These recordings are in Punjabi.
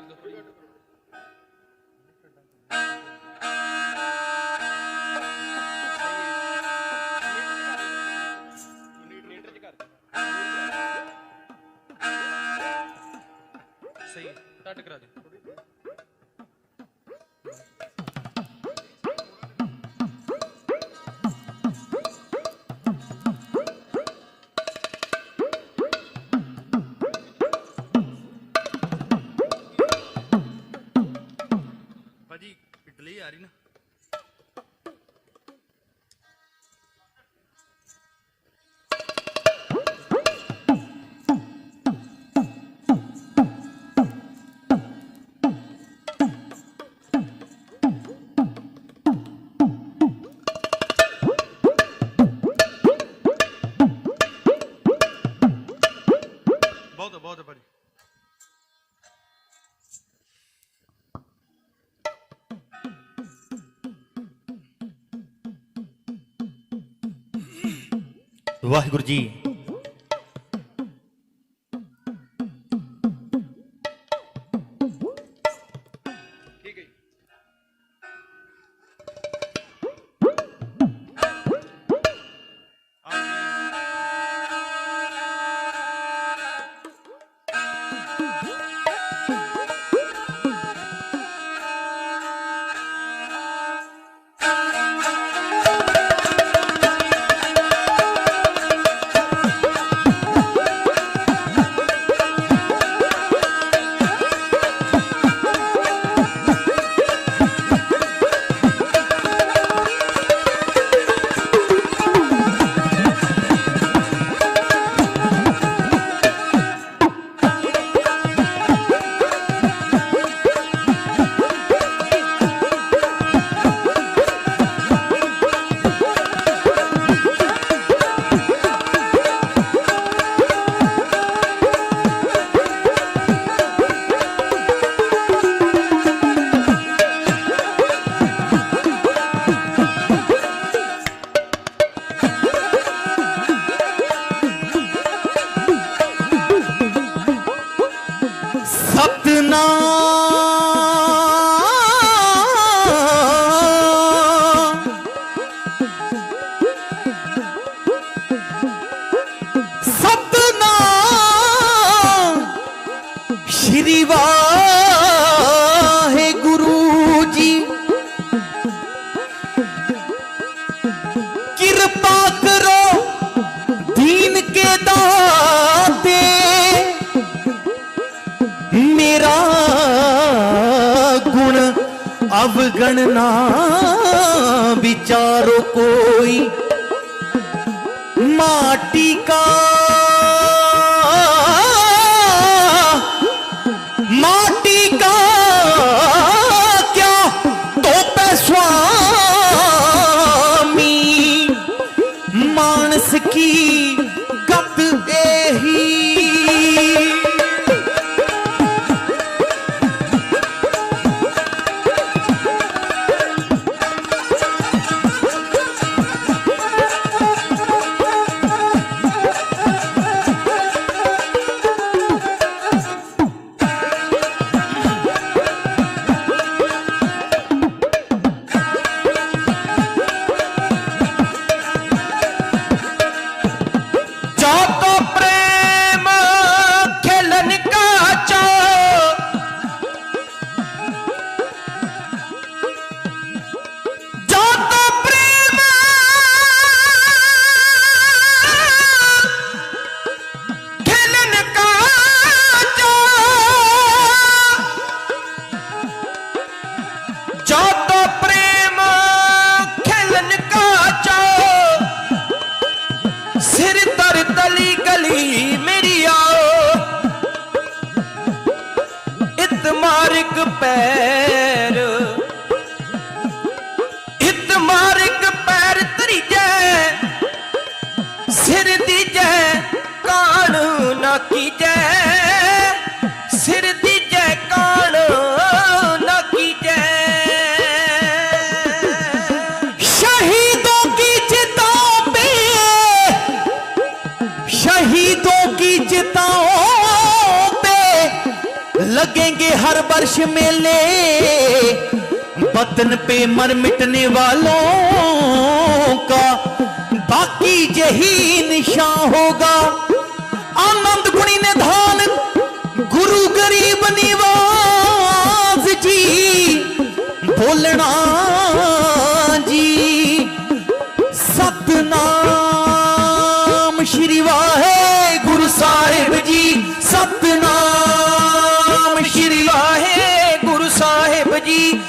ਕਰ ਦਿਓ ਵਾਹਿਗੁਰੂ ਜੀ ਅਵਗਣ ਨਾ ਵਿਚਾਰੋ ਕੋਈ ਮਾਟੀ ਕਾ ਮਾਟੀ ਕਾ ਕਿਆ ਤੋਪੇ ਸੁਆਮੀ ਮਾਨਸ ਕੀ ਗਲੀ ਮੇਰੀ ਆਓ। ਇਤਮਾਰਕ ਪੈ हर वर्ष मेले वतन पे मर मिटने वालों का बाकी यही निशान होगा। आनंद गुणी ने धान गुरु गरीब निवाज जी, बोलना ਸਾਹਿਬ ਜੀ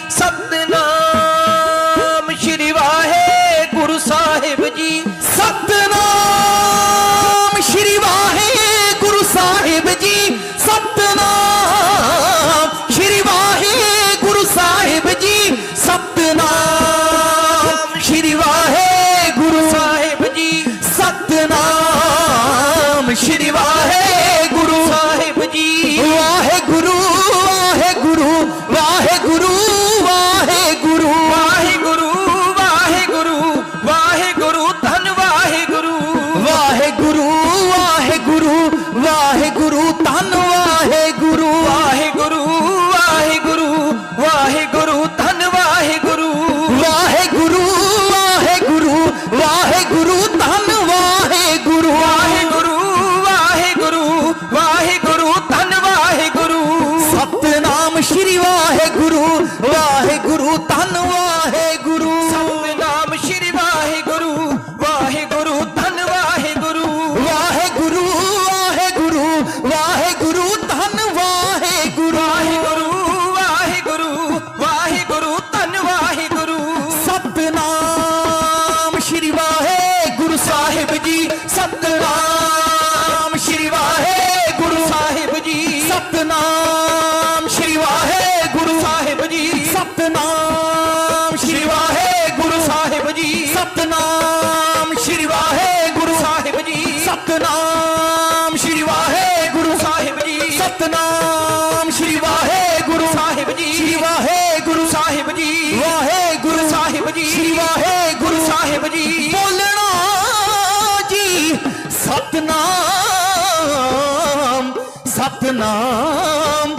ਜੀ। ਸਤਨਾਮ ਸ਼੍ਰੀ ਵਾਹਿਗੁਰੂ ਸਾਹਿਬ ਜੀ। ਸਤਨਾਮ ਸ਼੍ਰੀ ਵਾਹਿਗੁਰੂ ਸਾਹਿਬ ਜੀ। ਸਤਨਾਮ ਸ਼੍ਰੀ ਵਾਹਿਗੁਰੂ ਸਾਹਿਬ ਜੀ। ਸਤਨਾਮ ਸ਼੍ਰੀ ਵਾਹਿਗੁਰੂ ਸਾਹਿਬ ਜੀ। ਸ਼੍ਰੀ ਵਾਹਿਗੁਰੂ ਸਾਹਿਬ ਜੀ। ਵਾਹਿਗੁਰੂ ਸਾਹਿਬ ਜੀ। ਸ਼੍ਰੀ ਵਾਹਿਗੁਰੂ ਸਾਹਿਬ ਜੀ। ਬੋਲਣਾ ਜੀ। ਸਤਨਾਮ ਸਤਨਾਮ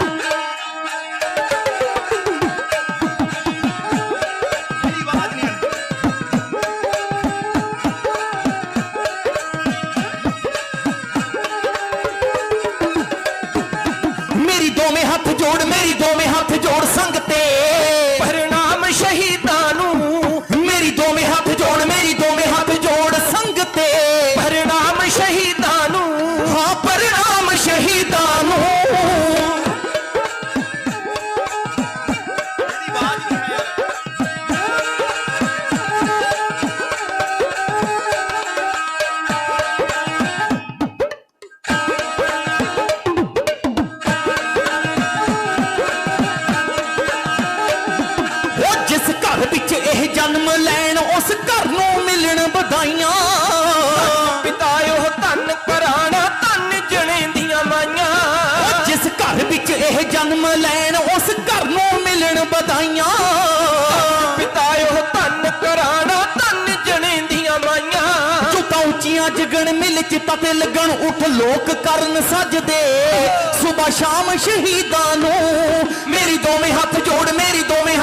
ਇਹ ਜਨਮ ਲੈਣ ਉਸ ਘਰ ਨੂੰ ਮਿਲਣ ਵਧਾਈਆਂ। ਪਿਤਾਇਓ ਧੰਨ ਕਰਾਣਾ ਧੰਨ ਜਣੇ ਦੀਆਂ ਮਾਈਆਂ। ਜੁੱਤਾਂ ਉੱਚੀਆਂ ਜਗਣ ਮਿਲ ਚਿੱਤਾ ਤੇ ਲੱਗਣ ਉੱਠ ਲੋਕ ਕਰਨ ਸਜਦੇ। ਸੁਬਾ ਸ਼ਾਮ ਸ਼ਹੀਦਾਂ ਨੂੰ ਮੇਰੀ ਦੋਵੇਂ ਹੱਥ ਜੋੜ ਮੇਰੀ ਦੋਵੇਂ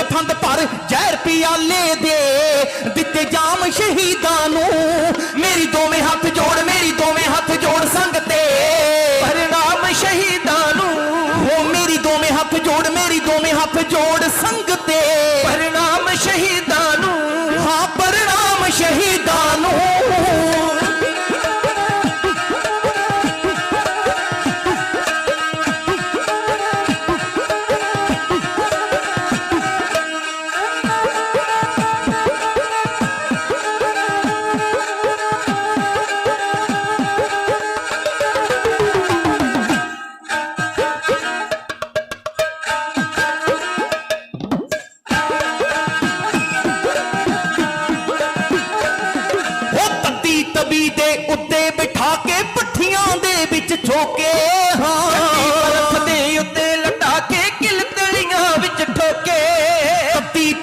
ਦੁਨੀਆਂ ਦੇ ਫੰਦ ਪਰ ਜ਼ਹਿਰ ਪਿਆਲੇ ਦੇ ਦਿੱਤੇ ਜਾਮ ਸ਼ਹੀਦਾਂ ਨੂੰ। ਮੇਰੀ ਦੋਵੇਂ ਹੱਥ ਜੋੜ, ਮੇਰੀ ਦੋਵੇਂ ਹੱਥ ਜੋੜ ਸੰਗਤੇ ਪਰਨਾਮ ਸ਼ਹੀਦਾਂ ਨੂੰ। ਉਹ ਮੇਰੀ ਦੋਵੇਂ ਹੱਥ ਜੋੜ, ਮੇਰੀ ਦੋਵੇਂ ਹੱਥ ਜੋੜ ਸੰਗਤੇ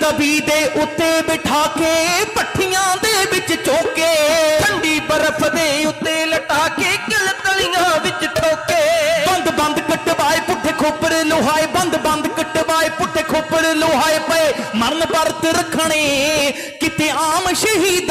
ਤੱਤੀ ਦੇ ਉੱਤੇ ਬਿਠਾ ਕੇ ਪੱਠੀਆਂ ਦੇ ਵਿੱਚ ਝੋਕੇ ਠੰਡੀ ਬਰਫ਼ ਦੇ ਉੱਤੇ ਲਟਾ ਕੇ, ਕਿਲ ਤਲੀਆਂ ਵਿੱਚ ਠੋਕੇ। ਬੰਦ ਬੰਦ ਕਟਵਾਏ ਪੁੱਠੇ ਖੋਪਰ ਲੋਹਾਏ, ਬੰਦ ਬੰਦ ਕਟਵਾਏ ਪੁੱਠੇ ਖੋਪਰ ਲੋਹਾਏ ਪਏ। ਮਰਨ ਵਰਤ ਰੱਖਣੇ, ਕਿਤੇ ਆਮ ਸ਼ਹੀਦ